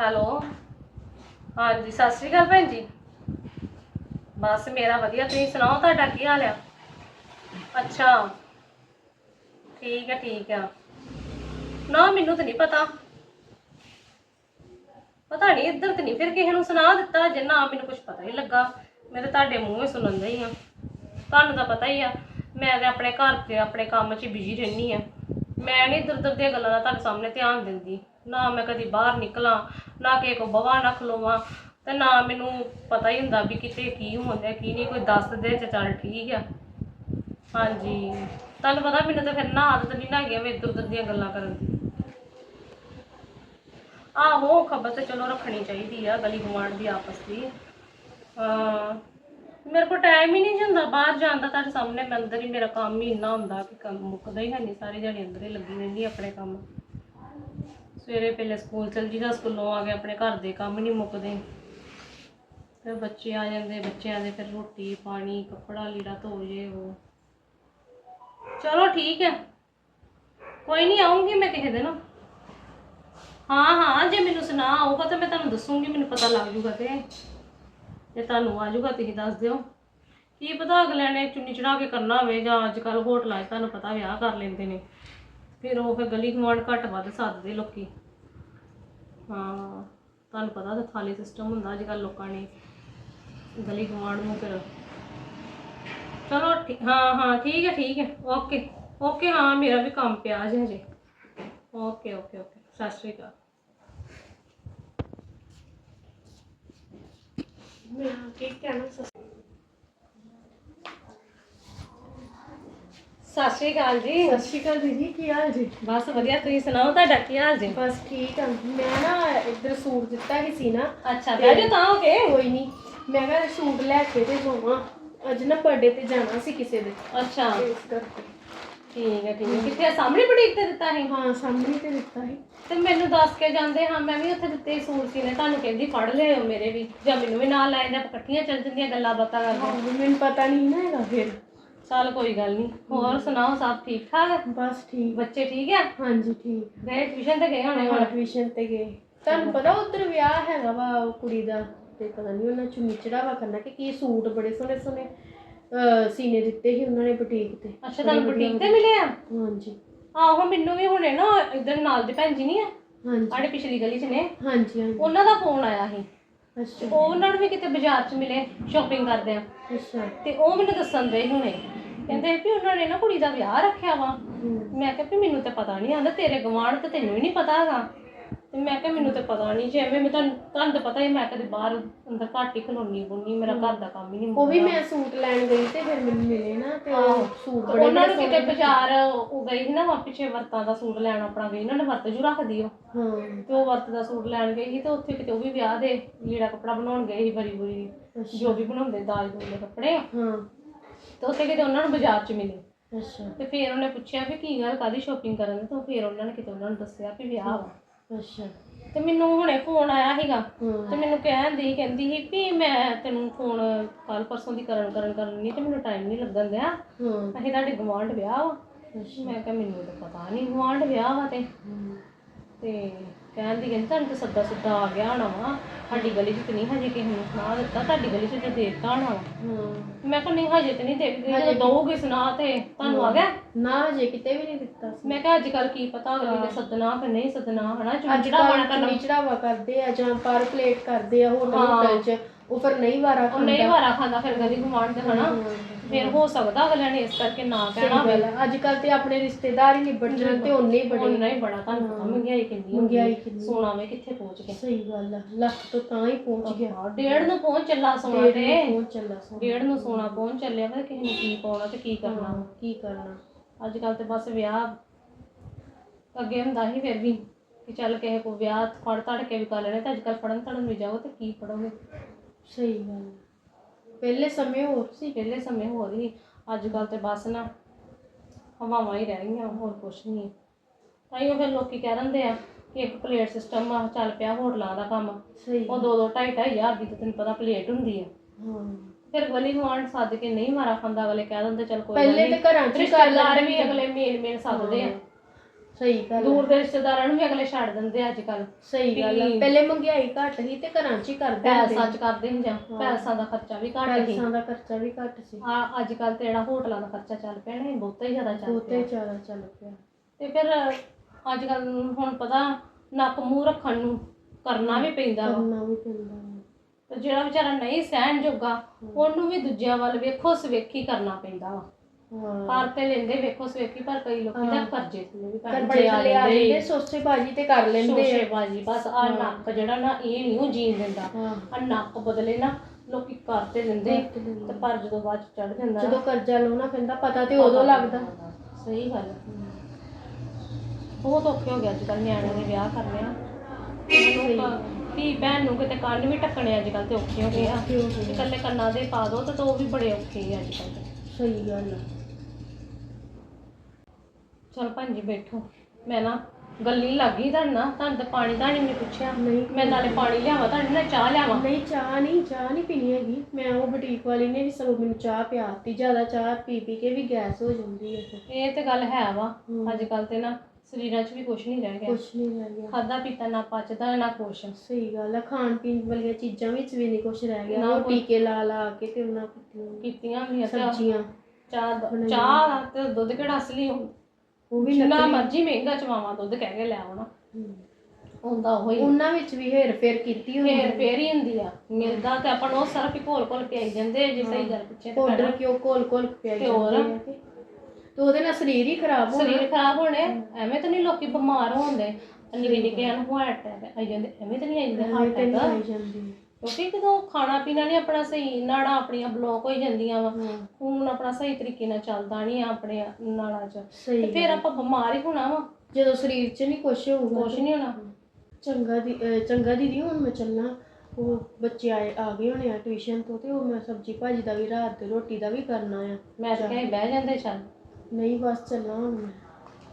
Hello. ਹਾਂਜੀ, ਸਤਿ ਸ਼੍ਰੀ ਅਕਾਲ ਭੈਣ ਜੀ। ਬਸ ਮੇਰਾ ਵਧੀਆ, ਤੁਸੀਂ ਸੁਣਾਓ ਤੁਹਾਡਾ ਕੀ ਹਾਲ ਆ? ਅੱਛਾ। ਠੀਕ ਹੈ ਠੀਕ ਆ। ਨਾ, ਮੈਨੂੰ ਤਾਂ ਨਹੀਂ ਪਤਾ। ਪਤਾ ਨਹੀਂ, ਇੱਧਰ ਤੇ ਨਹੀਂ, ਫਿਰ ਕਿਸੇ ਨੂੰ ਸੁਣਾ ਦਿੱਤਾ, ਜੇ ਨਾ ਮੈਨੂੰ ਕੁਝ ਪਤਾ ਹੀ ਲੱਗਾ। ਮੈਂ ਤਾਂ ਤੁਹਾਡੇ ਮੂੰਹੋਂ ਹੀ ਸੁਣਨ ਹੀ ਆ। ਤੁਹਾਨੂੰ ਤਾਂ ਪਤਾ ਹੀ ਆ, ਮੈਂ ਤਾਂ ਆਪਣੇ ਘਰ ਤੇ ਆਪਣੇ ਕੰਮ 'ਚ ਬਿਜ਼ੀ ਰਹਿੰਦੀ ਆ। ਮੈਂ ਨਹੀਂ ਇੱਧਰ ਉੱਧਰ ਦੀਆਂ ਗੱਲਾਂ ਦਾ ਤੁਹਾਡੇ ਸਾਹਮਣੇ ਧਿਆਨ ਦਿੰਦੀ। ਨਾ ਮੈਂ ਕਦੀ ਬਾਹਰ ਨਿਕਲਾਂ, ਨਾ ਕਿਸੇ ਕੋ ਬਵਾ ਨਾ ਖਲੋਵਾਂ ਤੇ ਨਾ ਮੈਨੂੰ ਪਤਾ ਹੀ ਹੁੰਦਾ ਵੀ ਕਿਤੇ ਕੀ ਹੁੰਦਾ, ਕੀ ਨਹੀਂ, ਕੋਈ ਦੱਸ ਦੇ ਤੇ ਚੱਲ ਠੀਕ ਆ। ਹਾਂਜੀ, ਤੁਹਾਨੂੰ ਪਤਾ ਮੈਨੂੰ ਤਾਂ ਫਿਰ ਨਾ ਆਦਤ ਨਹੀਂ ਨਾ ਹੈਗੀ ਐਵੇਂ ਇੱਧਰ ਉੱਧਰ ਦੀਆਂ ਗੱਲਾਂ ਕਰਨ ਦੀ। ਆਹੋ, ਖਬਰ ਤੇ ਚਲੋ ਰੱਖਣੀ ਚਾਹੀਦੀ ਆ, ਗਲੀ ਗੁਆਂਢ ਦੀ ਆਪਸ ਦੀ। ਹਾਂ, ਮੇਰੇ ਕੋਲ ਟਾਈਮ ਹੀ ਨਹੀਂ ਜਾਂਦਾ ਬਾਹਰ ਜਾਣ ਦਾ, ਤੁਹਾਡੇ ਸਾਹਮਣੇ ਮੈਂ ਅੰਦਰ ਹੀ, ਮੇਰਾ ਕੰਮ ਹੀ ਇੰਨਾ ਹੁੰਦਾ ਕਿ ਕੰਮ ਮੁੱਕਦਾ ਹੀ ਹੈ ਨਹੀਂ, ਸਾਰੀ ਦਿਹਾੜੀ ਅੰਦਰ ਹੀ ਲੱਗੀ ਰਹਿੰਦੀ ਆਪਣੇ ਕੰਮ। ਸਵੇਰੇ ਪਹਿਲੇ ਸਕੂਲ ਚਲ ਜੀਦਾ ਸਕੂਲੋਂ ਆ ਕੇ ਆਪਣੇ ਘਰ ਦੇ ਕੰਮ ਨਹੀਂ ਮੁੱਕਦੇ। ਫਿਰ ਬੱਚੇ ਆ ਜਾਂਦੇ ਬੱਚਿਆਂ ਦੇ ਫਿਰ ਰੋਟੀ, ਪਾਣੀ, ਕੱਪੜਾ, ਲੀੜਾ ਧੋ ਜੇ ਉਹ। ਚਲੋ ਠੀਕ ਹੈ ਕੋਈ ਨਹੀਂ ਆਉਂਗੀ ਮੈਂ ਕਿਸੇ ਦਿਨ। ਹਾਂ ਹਾਂ, ਜੇ ਮੈਨੂੰ ਸੁਣਾ ਆਊਗਾ ਤਾਂ ਮੈਂ ਤੁਹਾਨੂੰ ਦੱਸੂਗੀ, ਮੈਨੂੰ ਪਤਾ ਲੱਗ ਜੂਗਾ ਤੇ। ਜੇ ਤੁਹਾਨੂੰ ਆ ਜਾਊਗਾ ਤੁਸੀਂ ਦੱਸ ਦਿਓ। ਕੀ ਪਤਾ ਅਗਲਿਆਂ ਨੇ ਚੁੰਨੀ ਚੜਾ ਕੇ ਕਰਨਾ ਹੋਵੇ ਜਾਂ ਅੱਜ ਕੱਲ ਹੋਟਲਾਂ 'ਚ, ਤੁਹਾਨੂੰ ਪਤਾ ਵਿਆਹ ਕਰ ਲੈਂਦੇ ਨੇ। ਫਿਰ ਉਹ ਫਿਰ ਗਲੀ ਗੁਆਂਢ ਘੱਟ ਵੱਧ ਸੱਦਦੇ ਲੋਕੀ। ਹਾਂ, ਤੁਹਾਨੂੰ ਪਤਾ ਤਾਂ ਥਾਲੀ ਸਿਸਟਮ ਹੁੰਦਾ ਅੱਜ ਕੱਲ ਲੋਕਾਂ ਨੇ। ਗਲੀ ਗੁਆਂਢ ਨੂੰ ਫਿਰ ਚਲੋ ਠੀ- ਹਾਂ ਹਾਂ, ਠੀਕ ਹੈ ਠੀਕ ਹੈ, ਓਕੇ ਓਕੇ, ਹਾਂ, ਮੇਰਾ ਵੀ ਕੰਮ ਪਿਆ ਜੇ ਹਜੇ। ਓਕੇ ਓਕੇ ਓਕੇ, ਸਤਿ ਸ਼੍ਰੀ ਅਕਾਲ। ਮੈਂ ਕੀ ਕਹਿਣਾ ਸਸ ਸਤਿ ਸ਼੍ਰੀ ਅਕਾਲ ਜੀ। ਸਤਿ ਸ਼੍ਰੀ ਅਕਾਲ ਦੀਦੀ ਕੀ ਹਾਲ ਜੀ? ਬਸ ਵਧੀਆ ਤੁਸੀਂ ਸੁਣਾਓ ਤੁਹਾਡਾ ਕੀ ਹਾਲ ਜੀ? ਬਸ ਠੀਕ ਆ। ਮੈਂ ਨਾ ਇੱਧਰ ਸੂਟ ਦਿੱਤਾ ਹੀ ਸੀ ਨਾ। ਅੱਛਾ ਬਹਿ ਜਾਓ ਤਾਂ ਹੋ ਗਏ ਕੋਈ ਨਹੀਂ ਮੈਂ ਕਿਹਾ ਸੂਟ ਲੈ ਕੇ ਤੇ ਜਾਵਾਂ। ਅੱਜ ਨਾ ਬਰਥਡੇ ਤੇ ਜਾਣਾ ਸੀ ਕਿਸੇ ਦੇ। ਅੱਛਾ। ਇਸ ਕਰਕੇ। ਠੀਕ ਹੈ ਠੀਕ ਹੈ ਕਿੱਥੇ ਆ? ਸਾਹਮਣੇ ਬੁਟੀਕ ਤੇ ਦਿੱਤਾ ਸੀ? ਹਾਂ ਸਾਹਮਣੇ ਤੇ ਦਿੱਤਾ ਸੀ। ਤੇ ਮੈਨੂੰ ਦੱਸ ਕੇ ਜਾਂਦੇ ਹਾਂ ਮੈਂ ਵੀ ਉੱਥੇ ਦਿੱਤੇ ਸੀ ਸੂਟ ਸੀਨੇ। ਤੁਹਾਨੂੰ ਕਹਿੰਦੀ ਫੜ ਲਿਓ ਮੇਰੇ ਵੀ। ਜਾਂ ਮੈਨੂੰ ਵੀ ਨਾਲ ਲੈ ਜਾਂਦੇ ਆਪਾਂ ਇਕੱਠੀਆਂ ਚੱਲ ਜਾਂਦੀਆਂ ਗੱਲਾਂ ਬਾਤਾਂ ਕਰਦੇ। ਹਾਂ ਮੈਨੂੰ ਪਤਾ ਨਹੀਂ ਨਾ ਹੈਗਾ ਫਿਰ। ਚੱਲ ਕੋਈ ਗੱਲ ਨਹੀਂ ਹੋਰ ਸੁਣਾਓ ਸਭ ਠੀਕ ਠਾਕ? ਬਸ ਠੀਕ। ਬੱਚੇ ਠੀਕ ਆ? ਹਾਂਜੀ ਠੀਕ। ਗਏ ਟਿਊਸ਼ਨ ਤੇ ਗਏ ਹੋਣੇ ਹੁਣ? ਟਿਊਸ਼ਨ ਤੇ ਗਏ। ਤੁਹਾਨੂੰ ਪਤਾ ਉਧਰ ਵਿਆਹ ਹੈਗਾ ਵਾ ਉਹ ਕੁੜੀ ਦਾ ਤੇ ਪਤਾ ਨਹੀਂ ਉਹਨਾਂ ਚੁੰਨੀ ਚੜਾਵਾ ਕਰਨਾ ਕਿ ਕੀ ਸੂਟ ਬੜੇ ਸੋਹਣੇ ਸੋਹਣੇ ਸੀਨੇ ਦਿੱਤੇ ਸੀ ਉਹਨਾਂ ਨੇ ਬੁਟੀਕ ਤੇ। ਅੱਛਾ ਤੁਹਾਨੂੰ ਬੁਟੀਕ ਤੇ ਮਿਲੇ ਆ ਹਾਂਜੀ। ਆਹੋ ਮੈਨੂੰ ਵੀ ਹੁਣੇ ਨਾ ਇਧਰ ਨਾਲ ਦੇ ਭੈਣ ਜੀ ਨਹੀਂ ਆ? ਹਾਂਜੀ। ਸਾਡੇ ਪਿਛਲੀ ਗਲੀ 'ਚ ਨੇ। ਹਾਂਜੀ ਹਾਂਜੀ। ਉਹਨਾਂ ਦਾ ਫੋਨ ਆਇਆ ਸੀ। ਅੱਛਾ। ਉਹ ਉਹਨਾਂ ਨੂੰ ਵੀ ਕਿਤੇ ਬਾਜ਼ਾਰ 'ਚ ਮਿਲੇ ਸ਼ਾਪਿੰਗ ਕਰਦੇ ਆ। ਅੱਛਾ। ਤੇ ਉਹ ਮੈਨੂੰ ਦੱਸਣ ਦੇ ਹੁਣੇ। ਕਹਿੰਦੇ ਵੀ ਉਹਨਾਂ ਨੇ ਨਾ ਕੁੜੀ ਦਾ ਵਿਆਹ ਰੱਖਿਆ ਵਾ। ਮੈਂ ਕਿਹਾ ਵੀ ਮੈਨੂੰ ਤਾਂ ਪਤਾ ਨਹੀਂ ਆਂਦਾ ਤੇਰੇ ਗਵਾਂਢ ਤੇ ਤੈਨੂੰ ਹੀ ਨਹੀਂ ਪਤਾ ਹੈਗਾ। ਤੇ ਮੈਂ ਕਿਹਾ ਮੈਨੂੰ ਤਾਂ ਪਤਾ ਨਹੀਂ ਜੇ ਐਵੇਂ ਮੈਂ ਤੁਹਾਨੂੰ ਤੁਹਾਨੂੰ ਤਾਂ ਪਤਾ ਹੀ ਮੈਂ ਕਦੇ ਬਾਹਰ ਅੰਦਰ ਘੱਟ ਹੀ ਖਲੋਨੀ ਬੁੰਨੀ ਮੇਰਾ ਘਰ ਦਾ ਕੰਮ ਹੀ ਨਹੀਂ ਉਹ ਵੀ ਮੈਂ ਸੂਟ ਲੈਣ ਗਈ ਤੇ ਫਿਰ ਮੈਨੂੰ ਮਿਲੇ ਨਾ ਤੇ ਉਹ ਸੂਟ ਬੜੇ ਉਹਨਾਂ ਨੂੰ ਕਿਤੇ ਬਾਜ਼ਾਰ ਉਹ ਗਈ ਸੀ ਨਾ ਵਾ ਪਿੱਛੇ ਵਰਤਾਂ ਦਾ ਸੂਟ ਲੈਣ ਆਪਣਾ ਗਈ ਉਹਨਾਂ ਨੇ ਵਰਤ ਜੂ ਰੱਖਦੀ ਉਹ। ਹਾਂ। ਤੇ ਉਹ ਵਰਤ ਦਾ ਸੂਟ ਲੈਣ ਗਈ ਸੀ ਤੇ ਉੱਥੇ ਕਿਤੇ ਉਹ ਵੀ ਵਿਆਹ ਦੇ ਲੀੜਾ ਕੱਪੜਾ ਬਣਾਉਣ ਗਏ ਸੀ ਬਰੀ ਬਰੀ। ਜੋ ਵੀ ਬਣਾਉਂਦੇ ਦੂਜ ਦੇ ਕੱਪੜੇ। ਹਾਂ। ਤੇ ਉੱਥੇ ਕਿਤੇ ਉਹਨਾਂ ਨੂੰ ਬਾਜ਼ਾਰ 'ਚ ਮਿਲੇ। ਅੱਛਾ। ਤੇ ਫਿਰ ਉਹਨੇ ਪੁੱਛਿਆ ਵੀ ਕੀ ਗੱਲ ਕਾਦੀ ਸ਼ਾਪਿੰਗ ਕਰਨ ਦੀ? ਤਾਂ ਫਿਰ ਉਹਨਾਂ ਨੇ ਕਿਤੇ ਉਹਨਾਂ ਨੂੰ ਦੱਸਿਆ ਵੀ ਵਿਆਹ ਵਾ। ਅੱਛਾ। ਤੇ ਮੈਨੂੰ ਹੁਣੇ ਫੋਨ ਆਇਆ ਸੀਗਾ। ਤੇ ਮੈਨੂੰ ਕਹਿੰਦੀ ਕਹਿੰਦੀ ਸੀ ਵੀ ਮੈਂ ਤੈਨੂੰ ਫੋਨ ਕੱਲ ਪਰਸੋਂ ਦੀ ਕਰਨ ਕਰਨ ਕਰਨ ਨਹੀਂ ਤੇ ਮੈਨੂੰ ਟਾਈਮ ਨਹੀਂ ਲੱਗਣ ਦਿਆ। ਹਾਂ। ਅਸੀਂ ਤੁਹਾਡੇ ਗਵਾਂਢ ਵਿਆਹ ਵਾ। ਅੱਛਾ। ਮੈਂ ਕਿਹਾ ਮੈਨੂੰ ਤਾਂ ਪਤਾ ਨਹੀਂ ਗਵਾਂਢ ਵਿਆਹ ਵਾ ਤੇ। ਹਮ, ਤੇ ਕਹਿੰਦੀ ਕਹਿੰਦੀ ਤੁਹਾਨੂੰ ਤਾਂ ਸੱਦਾ ਸੁੱਦਾ ਆ ਗਿਆ ਹੋਣਾ ਵਾ। ਸਾਡੀ ਗਲੀ 'ਚ ਤੇ ਨਹੀਂ ਹਜੇ ਕਿਸੇ ਨੂੰ ਸੁਣਾ ਦਿੱਤਾ। ਤੁਹਾਡੀ ਗਲੀ 'ਚ ਤੇ ਦੇ ਦਿੱਤਾ ਹੋਣਾ ਵਾ। ਹਾਂ। ਮੈਂ ਕਿਹਾ ਨਹੀਂ ਹਜੇ ਤੇ ਨਹੀਂ ਦੇ ਗਈ। ਜਦੋਂ ਦਊਗੀ ਸੁਣਾ ਤੇ ਤੁਹਾਨੂੰ ਆ ਗਿਆ? ਨਾ ਹਜੇ ਕਿਤੇ ਵੀ ਨਹੀਂ ਦਿੱਤਾ ਸੀ। ਮੈਂ ਕਿਹਾ ਅੱਜ ਕੱਲ ਕੀ ਪਤਾ ਅਗਲੀ ਨੇ ਸੱਦਣਾ ਕਿ ਨਹੀਂ ਸੱਦਣਾ ਹਨਾ? ਅੱਜ ਚੁੰਚੜਾ ਕੱਲ੍ਹ ਬਣਾ ਕਰਨਾ ਚੁੰਨੀ ਚੜਾਵਾ ਕਰਦੇ ਆ ਜਾਂ ਪਰ ਪਲੇਟ ਕਰਦੇ ਆ ਹੋਟਲ ਹੋਟਲ ਚ। ਉਹ ਫਿਰ ਨਹੀਂ ਵਾਰਾ ਉਹ ਨਹੀਂ ਵਾਰਾ ਖਾਂਦਾ ਫਿਰ ਗਲੀ ਗੁਆਂਢ ਦੇ ਹਨਾ। ਫਿਰ ਹੋ ਸਕਦਾ ਅਗਲਿਆਂ ਨੇ ਇਸ ਕਰਕੇ ਨਾ ਕਹਿਣਾ ਹੋਵੇ ਅੱਜ ਕੱਲ ਤੇ ਆਪਣੇ ਰਿਸ਼ਤੇਦਾਰ ਹੀ ਨਿਬੜ ਜਾਣ ਤੇ ਉਹਨੇ ਹੀ ਬੜੇ। ਉਹਨਾਂ ਹੀ ਬੜਾ ਤੁਹਾਨੂੰ ਪਤਾ ਮਹਿੰਗਾਈ ਕਿੰਨੀ ਮਹਿੰਗਾਈ ਕਿੰਨੀ। ਸੋਨਾ ਵੇ ਕਿੱਥੇ ਪਹੁੰਚ ਗਿਆ? ਸਹੀ ਗੱਲ ਆ। ਲੱਖ ਤੋਂ ਤਾਂ ਹੀ ਪਹੁੰਚ ਗਿਆ। ਡੇਢ ਨੂੰ ਪਹੁੰਚ ਚੱਲਾ ਸੋਨਾ ਡੇਢ ਤੇ। ਨੂੰ ਪਹੁੰਚ ਚੱਲਾ ਸੋ ਡੇਢ ਨੂੰ ਸੋਨਾ ਪਹੁੰਚ ਚੱਲਿਆ ਪਰ ਕਿਸੇ ਨੇ ਕੀ ਪਾਉਣਾ ਤੇ ਕੀ ਕਰਨਾ। ਕੀ ਕਰਨਾ। ਅੱਜ ਕੱਲ ਤੇ ਬਸ ਵਿਆਹ ਅੱਗੇ ਹੁੰਦਾ ਸੀ ਫਿਰ ਵੀ ਕਿ ਚੱਲ ਕਿਸੇ ਕੋ ਵਿਆਹ ਫੜ ਤੜ ਕੇ ਵੀ ਕਰ ਲੈਣੇ ਤੇ ਅੱਜ ਕੱਲ ਫੜਨ ਤੜਨ ਵੀ ਜਾਓ ਤੇ ਕੀ ਫੜੋਗੇ? ਸਹੀ ਗੱਲ। ਪਹਿਲੇ ਸਮੇਂ ਹੋਰ ਸੀ ਪਹਿਲੇ ਸਮੇਂ ਹੋਰ ਹੀ ਅੱਜ ਕੱਲ ਤੇ ਬਸ ਨਾ ਹਵਾਵਾਂ ਹੀ ਰਹਿ ਗਈਆਂ ਹੋਰ ਕੁਛ ਨਹੀਂ ਤਾਈਓ ਫਿਰ ਲੋਕੀ ਕਹਿ ਦਿੰਦੇ ਆ ਕਿ ਇੱਕ ਪਲੇਟ ਸਿਸਟਮ ਆ ਚੱਲ ਪਿਆ ਹੋਟਲਾਂ ਦਾ ਕੰਮ। ਸਹੀ ਉਹ ਦੋ ਦੋ ਢਾਈ ਢਾਈ ਹਜ਼ਾਰ ਦੀ ਤੇ ਤੈਨੂੰ ਪਤਾ ਪਲੇਟ ਹੁੰਦੀ ਆ। ਹਾਂ। ਫਿਰ ਗਲੀ ਗੁਆਂਢ ਸੱਦ ਕੇ ਨਹੀਂ ਮਾਰਾ ਖਾਂਦਾ ਅਗਲੇ ਕਹਿ ਦਿੰਦੇ ਚੱਲ ਕੋਈ ਗੱਲ ਪਹਿਲੇ ਨਹੀਂ ਤੇ ਘਰਾਂ 'ਚ ਹੀ ਕਰ ਰਿਸ਼ਤੇਦਾਰ ਵੀ ਅਗਲੇ ਮੇਨ ਮੇਨ ਸੱਦਦੇ ਆ। ਸਹੀ ਗੱਲ। ਦੂਰ ਦੇ ਰਿਸ਼ਤੇਦਾਰਾਂ ਨੂੰ ਵੀ ਅਗਲੇ ਛੱਡ ਦਿੰਦੇ ਅੱਜ ਕੱਲ ਸਹੀ ਗੱਲ ਆ। ਵੀ- ਪਹਿਲੇ ਮਹਿੰਗਾਈ ਘੱਟ ਸੀ ਤੇ ਘਰਾਂ 'ਚ ਹੀ ਕਰਦੇ ਹੁੰਦੇ ਪੈਸਾ ਚ ਕਰਦੇ ਹੁੰਦੇ ਆ ਹਾਂ। ਪੈਸਾ ਦਾ ਖਰਚਾ ਵੀ ਘੱਟ ਸੀ। ਪੈਸਿਆਂ ਦਾ ਖਰਚਾ ਵੀ ਘੱਟ ਸੀ। ਆ ਅੱਜ ਕੱਲ ਤੇ ਜਿਹੜਾ ਹੋਟਲਾਂ ਦਾ ਖਰਚਾ ਚੱਲ ਪਿਆ ਨਾ ਬਹੁਤਾ ਹੀ ਜ਼ਿਆਦਾ ਚੱਲ ਬਹੁਤੇ ਪਿਆ। ਜ਼ਿਆਦਾ ਚੱਲ ਪਿਆ। ਤੇ ਫਿਰ ਅੱਜ ਕੱਲ ਹੁਣ ਪਤਾ ਨੱਕ ਮੂੰਹ ਰੱਖਣ ਨੂੰ ਕਰਨਾ ਵੀ ਪੈਂਦਾ ਵਾ। ਕਰਨਾ ਵੀ ਪੈਂਦਾ ਵਾ। ਤੇ ਜਿਹੜਾ ਵਿਚਾਰਾ ਨਹੀਂ ਸਹਿਣ ਜੋਗਾ ਉਹਨੂੰ ਵੀ ਦੂਜਿਆਂ ਵੱਲ ਵੇਖੋ ਸਵੇਖੀ ਕਰਨਾ ਪੈਂਦਾ ਵਾ। ਕਰ ਤੇ ਲੈਂਦੇ ਵੇਖੋ ਸਵੇਖੀ ਪਰ ਕਈ ਲੋਕੀ ਤਾਂ। ਕਰਜ਼ੇ ਥੱਲੇ ਵੀ ਪਰ ਕਰਜ਼ੇ ਬੜੇ ਆ ਥੱਲੇ ਆ ਜਾਂਦੇ ਸੋਸੇ ਬਾਜੀ ਤੇ ਕਰ ਲੈਂਦੇ ਆ। ਸ਼ੋਸ਼ੇਬਾਜ਼ੀ ਬਸ ਆ ਨੱਕ ਜਿਹੜਾ ਨਾ ਇਹ ਨਹੀਂ ਉਹ ਜੀਣ ਦਿੰਦਾ। ਆ ਨੱਕ ਬਦਲੇ ਨਾ ਲੋਕੀ ਕਰ ਤੇ ਦਿੰਦੇ ਕਰ ਤੇ। ਤੇ ਪਰ ਜਦੋਂ ਬਾਅਦ ਚੜ ਜਾਂਦਾ ਜਦੋਂ ਕਰਜ਼ਾ ਲਾਉਣਾ ਪੈਂਦਾ ਪਤਾ ਤੇ ਉਦੋਂ ਲੱਗਦਾ। ਸਹੀ ਗੱਲ। ਬਹੁਤ ਔਖੇ ਹੋ ਗਏ ਅੱਜ ਕੱਲ ਨਿਆਣਿਆਂ ਦੇ ਵਿਆਹ ਕਰਨੇ ਆ। ਧੀ ਭੈਣ ਨੂੰ ਕਿਤੇ ਕੰਨ ਵੀ ਟੱਕਣੇ ਅੱਜ ਕੱਲ ਤੇ ਔਖੇ ਹੋ ਗਏ ਆ। ਔਖੇ ਹੋ ਗਏ ਆ। ਇਕੱਲੇ ਕੰਨਾਂ ਦੇ ਪਾ ਦੋ ਤੇ ਉਹ ਵੀ ਬੜੇ ਔਖੇ ਆ ਅੱਜ ਕੱਲ ਸਹੀ ਗੱਲ ਆ। ਚਲ ਭੈਣ ਜੀ ਬੈਠੋ। ਮੈਂ ਨਾ ਗੱਲੀ ਲੱਗੀ ਤੁਹਾਡੇ ਨਾਲ ਤੁਹਾਨੂੰ ਤਾਂ ਪਾਣੀ ਦਾ ਨਹੀਂ ਪੁੱਛਿਆ। ਨਹੀਂ ਮੈਂ ਨਾਲੇ ਪਾਣੀ ਲਿਆਵਾਂ ਤੁਹਾਡੇ ਨਾਲ ਚਾਹ ਲਿਆਵਾਂ। ਨਹੀਂ ਚਾਹ ਨਹੀਂ ਚਾਹ ਨਹੀਂ ਪੀਣੀ ਹੈਗੀ। ਮੈਂ ਉਹ ਬੁਟੀਕ ਵਾਲੀ ਨੇ ਵੀ ਸਗੋਂ ਮੈਨੂੰ ਚਾਹ ਪਿਆਤੀ ਜ਼ਿਆਦਾ ਚਾਹ ਪੀ ਪੀ ਕੇ ਵੀ ਗੈਸ ਹੋ ਜਾਂਦੀ ਹੈ ਇਹ ਤੇ ਗੱਲ ਹੈ ਵਾ। ਅੱਜ ਕੱਲ ਤੇ ਨਾ ਸਰੀਰਾਂ 'ਚ ਵੀ ਕੁਝ ਨਹੀਂ ਰਹਿ ਗਿਆ। ਕੁਛ ਨਹੀਂ ਰਹਿ ਗਿਆ। ਖਾਦਾ ਪੀਤਾ ਨਾ ਪਚਦਾ ਨਾ ਕੁਛ। ਸਹੀ ਗੱਲ ਆ ਖਾਣ ਪੀਣ ਵਾਲੀਆਂ ਚੀਜ਼ਾਂ ਵਿੱਚ ਵੀ ਨਹੀਂ ਕੁਛ ਰਹਿ ਗਿਆ। ਨਾ ਟੀਕੇ ਲਾ ਲਾ ਕੇ ਤੇ ਉਹਨਾਂ ਕੀਤੀਆਂ ਕੀਤੀਆਂ ਵੀ ਤੇ ਸਬਜ਼ੀਆਂ ਚਾਹ। ਚਾਹ ਤੇ ਦੁੱਧ ਕਿਹੜਾ ਅਸਲੀ ਉਹ ਵੀ ਜਿੰਨਾ ਨਕਲੀ ਮਰਜ਼ੀ ਮਹਿੰਗਾ ਚਵਾਵਾਂ ਦੁੱਧ ਕਹਿ ਕੇ ਲੈ ਆਉਣਾ। ਹਮ। ਹੁੰਦਾ ਉਹ। ਹੀ ਉਹਨਾਂ ਵਿੱਚ ਵੀ ਹੇਰ ਫੇਰ ਕੀਤੀ ਹੋਈ ਫੇਰ ਫੇਰ ਹੀ ਹੁੰਦੀ ਆ। ਮਿਲਦਾ ਤੇ ਆਪਾਂ ਨੂੰ ਉਹ ਸਰਫ ਹੀ ਘੋਲ ਘੋਲ ਪਿਆਈ ਜਾਂਦੇ ਜੇ ਸਹੀ ਗੱਲ ਪਿੱਛੇ ਤੇ ਪਾਊਡਰ। ਕਿਉਂ ਕੋਲ ਕੋਲ ਪਿਆਈ ਤੇ ਹੋਰ? ਜਾਂਦੇ ਆ ਤੇ ਤੇ ਉਹਦੇ ਨਾਲ ਸਰੀਰ ਹੀ ਖਰਾਬ ਹੋਣਾ। ਸਰੀਰ ਖਰਾਬ ਹੋਣੇ ਐਵੇਂ ਤਾਂ ਨਹੀਂ ਲੋਕੀ ਬਿਮਾਰ ਹੁੰਦੇ ਨਿੱਕੇ ਨਿੱਕੇ ਨੂੰ ਹਾਰਟ ਅਟੈਕ ਆਈ ਜਾਂਦੇ ਐਵੇਂ ਤਾਂ ਨਹੀਂ ਆਈ ਜਾਂਦੇ ਹਾਰਟ ਅਟੈਕ ਜਾਂਦੀ। ਕਿਉਂਕਿ ਜਦੋਂ ਖਾਣਾ ਪੀਣਾ ਨਹੀਂ ਆਪਣਾ ਸਹੀ ਨਾੜਾਂ ਆਪਣੀਆਂ ਬਲੌਕ ਹੋਈ ਜਾਂਦੀਆਂ ਵਾ। ਖੂਨ ਆਪਣਾ ਸਹੀ ਤਰੀਕੇ ਨਾਲ ਚੱਲਦਾ ਨਹੀਂ ਆਪਣੇ ਨਾੜਾਂ 'ਚ। ਤੇ ਫਿਰ ਆਪਾਂ ਬਿਮਾਰ ਹੀ ਹੋਣਾ ਵਾ। ਜਦੋਂ ਸਰੀਰ 'ਚ ਨਹੀਂ ਕੁਛ ਹੋਊਗਾ ਕੁਛ ਨਹੀਂ ਹੋਣਾ। ਚੰਗਾ ਦੀ ਚੰਗਾ ਦੀਦੀ ਹੁਣ ਮੈਂ ਚੱਲਾਂ ਉਹ ਬੱਚੇ ਆਏ ਆ ਗਏ ਹੋਣੇ ਆ ਟਿਊਸ਼ਨ ਤੋਂ ਤੇ ਉਹ ਮੈਂ ਸਬਜੀ ਭਾਜੀ ਦਾ ਵੀ ਰਾਤ ਦੀ ਰੋਟੀ ਦਾ ਵੀ ਕਰਨਾ ਆ। ਮੈਂ ਤਾਂ ਕਹੇ ਬਹਿ ਜਾਂਦੇ ਚੱਲ। ਨਹੀਂ ਬਸ ਚੱਲਾਂ ਹੁਣ ਮੈਂ।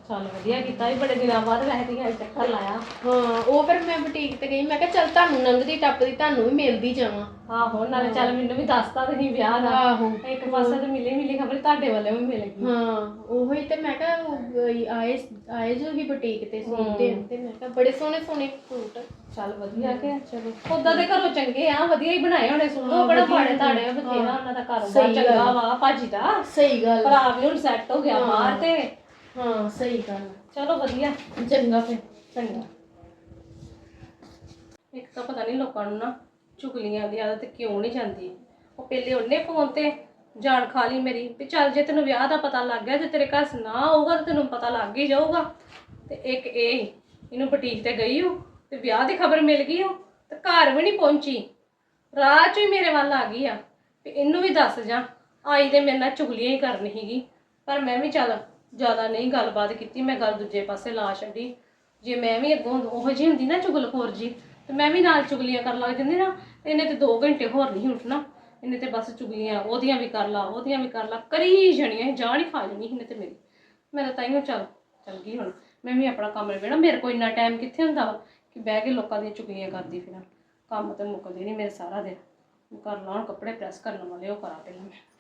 ਚੱਲ ਵਧੀਆ ਕੀਤਾ ਵੀ ਬੜੇ ਦਿਨਾਂ ਬਾਅਦ ਵੈਸੇ ਤੇ ਅੱਜ ਚੱਕਰ ਲਾਇਆ। ਹਾਂ ਉਹ ਫਿਰ ਮੈਂ ਬੁਟੀਕ ਤੇ ਗਈ ਮੈਂ ਕਿਹਾ ਚੱਲ ਤੁਹਾਨੂੰ ਲੰਘਦੀ ਟੱਪਦੀ ਤੁਹਾਨੂੰ ਵੀ ਮਿਲਦੀ ਜਾਵਾਂ। ਆਹੋ ਨਾਲੇ ਚੱਲ ਮੈਨੂੰ ਵੀ ਦੱਸਤਾ ਤੁਸੀਂ ਵਿਆਹ ਦਾ। ਆਹੋ। ਇੱਕ ਪਾਸੇ ਤੇ ਮਿਲੀ ਮਿਲੀ ਖਬਰ ਤੁਹਾਡੇ ਵੱਲੋਂ ਵੀ ਮਿਲ ਗਈ। ਹਾਂ ਉਹੀ ਤੇ ਮੈਂ ਕਿਹਾ ਉਹ ਆਏ ਆਏ ਜੋ ਹੀ ਬੁਟੀਕ ਤੇ ਸੂਟ ਤੇ ਮੈਂ ਕਿਹਾ ਬੜੇ ਸੋਹਣੇ ਸੋਹਣੇ ਸੂਟ ਚੱਲ ਵਧੀਆ ਕਿ ਚਲੋ। ਉਦਾਂ ਦੇ ਘਰੋਂ ਚੰਗੇ ਆ ਵਧੀਆ ਹੀ ਬਣਾਏ ਹੋਣੇ ਸੂਟ ਉਹ ਬੜਾ ਤਾੜੇ ਆ ਬਥੇਰਾ ਉਹਨਾਂ ਦਾ ਕਾਰੋਬਾਰ। ਚੰਗਾ ਵਾ ਭਾਜੀ ਦਾ। ਸਹੀ ਗੱਲ। ਭਰਾ ਵੀ ਹੁਣ ਸੈੱਟ ਹੋ ਗਿਆ ਬਾਹਰ ਤੇ। ਹਾਂ ਸਹੀ ਗੱਲ ਚਲੋ ਵਧੀਆ। ਚੰਗਾ ਫਿਰ ਚੰਗਾ। ਇੱਕ ਤਾਂ ਪਤਾ ਨਹੀਂ ਲੋਕਾਂ ਨੂੰ ਨਾ ਚੁਗਲੀਆਂ ਦੀ ਆਦਤ ਕਿਉਂ ਨਹੀਂ ਜਾਂਦੀ। ਉਹ ਪਹਿਲੇ ਉਹਨੇ ਫੋਨ ਤੇ ਜਾਣ ਖਾ ਲਈ ਮੇਰੀ ਵੀ ਚੱਲ ਜੇ ਤੈਨੂੰ ਵਿਆਹ ਦਾ ਪਤਾ ਲੱਗ ਗਿਆ ਤੇ ਤੇਰੇ ਘਰ ਨਾ ਆਊਗਾ ਤੇ ਤੈਨੂੰ ਪਤਾ ਲੱਗ ਹੀ ਜਾਊਗਾ। ਤੇ ਇੱਕ ਇਹ ਇਹਨੂੰ ਬੁਟੀਕ ਤੇ ਗਈ ਉਹ ਤੇ ਵਿਆਹ ਦੀ ਖਬਰ ਮਿਲ ਗਈ ਉਹ ਤੇ ਘਰ ਵੀ ਨਹੀਂ ਪਹੁੰਚੀ। ਰਾਹ ਚ ਹੀ ਮੇਰੇ ਵੱਲ ਆ ਗਈ ਆ ਵੀ ਇਹਨੂੰ ਵੀ ਦੱਸ ਜਾ ਆਈ ਤੇ ਮੇਰੇ ਨਾਲ ਚੁਗਲੀਆਂ ਹੀ ਕਰਨੀ ਸੀਗੀ ਪਰ ਮੈਂ ਵੀ ਚੱਲ ਜ਼ਿਆਦਾ ਨਹੀਂ ਗੱਲਬਾਤ ਕੀਤੀ, ਮੈਂ ਗੱਲ ਦੂਜੇ ਪਾਸੇ ਲਾ ਛੱਡੀ। ਜੇ ਮੈਂ ਵੀ ਅੱਗੋਂ ਉਹੋ ਜਿਹੀ ਹੁੰਦੀ ਨਾ ਚੁਗਲਖੋਰ ਜੀ ਤੇ ਮੈਂ ਵੀ ਨਾਲ ਚੁਗਲੀਆਂ ਕਰਨ ਲੱਗ ਜਾਂਦੀ ਨਾ, ਤੇ ਇਹਨੇ ਤੇ 2 ਘੰਟੇ ਹੋਰ ਨਹੀਂ ਉੱਠਣਾ। ਇਹਨੇ ਤੇ ਬਸ ਚੁਗਲੀਆਂ, ਉਹਦੀਆਂ ਵੀ ਕਰ ਲਾ, ਉਹਦੀਆਂ ਵੀ ਕਰ ਲਾ, ਕਰੀ ਜਾਣੀਆਂ ਜਾਣ ਹੀ ਖਾ ਜਾਣੀ ਇਹਨੇ ਤੇ ਮੇਰੀ। ਮੈਂ ਤਾਂ ਤਾਈਓ ਚੱਲ ਚੱਲ ਗਈ ਹੁਣ। ਮੈਂ ਵੀ ਆਪਣਾ ਕੰਮ ਨਿਬੇੜਾ। ਮੇਰੇ ਕੋਲ ਇੰਨਾ ਟਾਈਮ ਕਿੱਥੇ ਹੁੰਦਾ ਵਾ ਕਿ ਬਹਿ ਕੇ ਲੋਕਾਂ ਦੀਆਂ ਚੁਗਲੀਆਂ ਕਰਦੀ ਫਿਰਾਂ। ਕੰਮ ਤੇ ਮੁੱਕਦੇ ਨਹੀਂ ਮੇਰੇ ਸਾਰਾ ਦਿਨ। ਕਰ ਲਾਂ ਕੱਪੜੇ ਪ੍ਰੈਸ ਕਰਨ ਵਾਲੇ, ਉਹ ਕਰਾਂ ਪਹਿਲਾਂ ਮੈਂ।